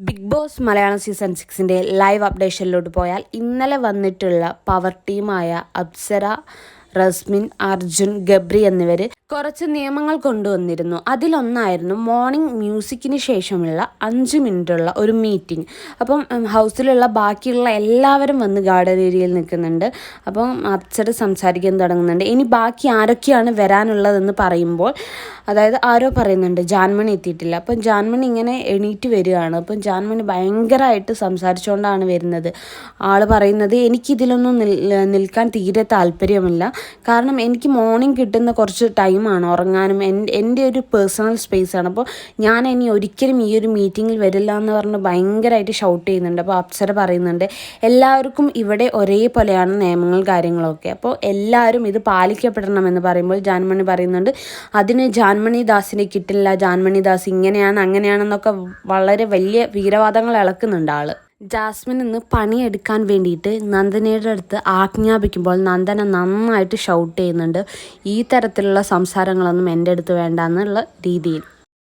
Big Boss Malayalam season സിക്സിന്റെ live അപ്ഡേഷനിലോട്ട് പോയാൽ ഇന്നലെ വന്നിട്ടുള്ള പവർ ടീമായ അപ്സര റസ്മിൻ അർജുൻ ഗബ്രി എന്നിവർ കുറച്ച് നിയമങ്ങൾ കൊണ്ടുവന്നിരുന്നു. അതിലൊന്നായിരുന്നു മോർണിംഗ് മ്യൂസിക്കിന് ശേഷമുള്ള അഞ്ച് മിനിറ്റുള്ള ഒരു മീറ്റിംഗ് അപ്പം ഹൗസിലുള്ള ബാക്കിയുള്ള എല്ലാവരും വന്ന് ഗാർഡൻ ഏരിയയിൽ നിൽക്കുന്നുണ്ട്. അപ്പം അപ്സര സംസാരിക്കാൻ തുടങ്ങുന്നുണ്ട്. ഇനി ബാക്കി ആരൊക്കെയാണ് വരാനുള്ളതെന്ന് പറയുമ്പോൾ അതായത് ആരോ പറയുന്നുണ്ട് ജാൻമണി എത്തിയിട്ടില്ല. അപ്പം ജാൻമണി ഇങ്ങനെ എണീറ്റ് വരികയാണ്. അപ്പം ജാൻമണി ഭയങ്കരമായിട്ട് സംസാരിച്ചുകൊണ്ടാണ് വരുന്നത്. ആൾ പറയുന്നത് എനിക്കിതിലൊന്നും നിൽ നിൽക്കാൻ തീരെ താല്പര്യമില്ല. കാരണം എനിക്ക് മോർണിംഗ് കിട്ടുന്ന കുറച്ച് ടൈമാണ് ഉറങ്ങാനും. എന്റെ ഒരു പേഴ്സണൽ സ്പേസ് ആണ്. അപ്പോൾ ഞാൻ ഇനി ഒരിക്കലും ഈ ഒരു മീറ്റിങ്ങിൽ വരില്ല എന്ന് പറഞ്ഞ് ഭയങ്കരമായിട്ട് ഷൗട്ട് ചെയ്യുന്നുണ്ട്. അപ്പോൾ അപ്സര പറയുന്നുണ്ട് എല്ലാവർക്കും ഇവിടെ ഒരേപോലെയാണ് നിയമങ്ങൾ കാര്യങ്ങളൊക്കെ. അപ്പോൾ എല്ലാവരും ഇത് പാലിക്കപ്പെടണമെന്ന് പറയുമ്പോൾ ജാൻമണി പറയുന്നുണ്ട് അതിന് ജാൻമണി ദാസിനെ കിട്ടില്ല. ജാൻമണി ദാസ് ഇങ്ങനെയാണ് അങ്ങനെയാണെന്നൊക്കെ വളരെ വലിയ വീരവാദങ്ങൾ ഇളക്കുന്നുണ്ട് ആൾ. ജാസ്മിൻ ഇന്ന് പണിയെടുക്കാൻ വേണ്ടിയിട്ട് നന്ദനയുടെ അടുത്ത് ആജ്ഞാപിക്കുമ്പോൾ നന്ദന നന്നായിട്ട് ഷൗട്ട് ചെയ്യുന്നുണ്ട്. ഈ തരത്തിലുള്ള സംസാരങ്ങളൊന്നും എന്റെ അടുത്ത് വേണ്ട എന്നുള്ള രീതിയിൽ.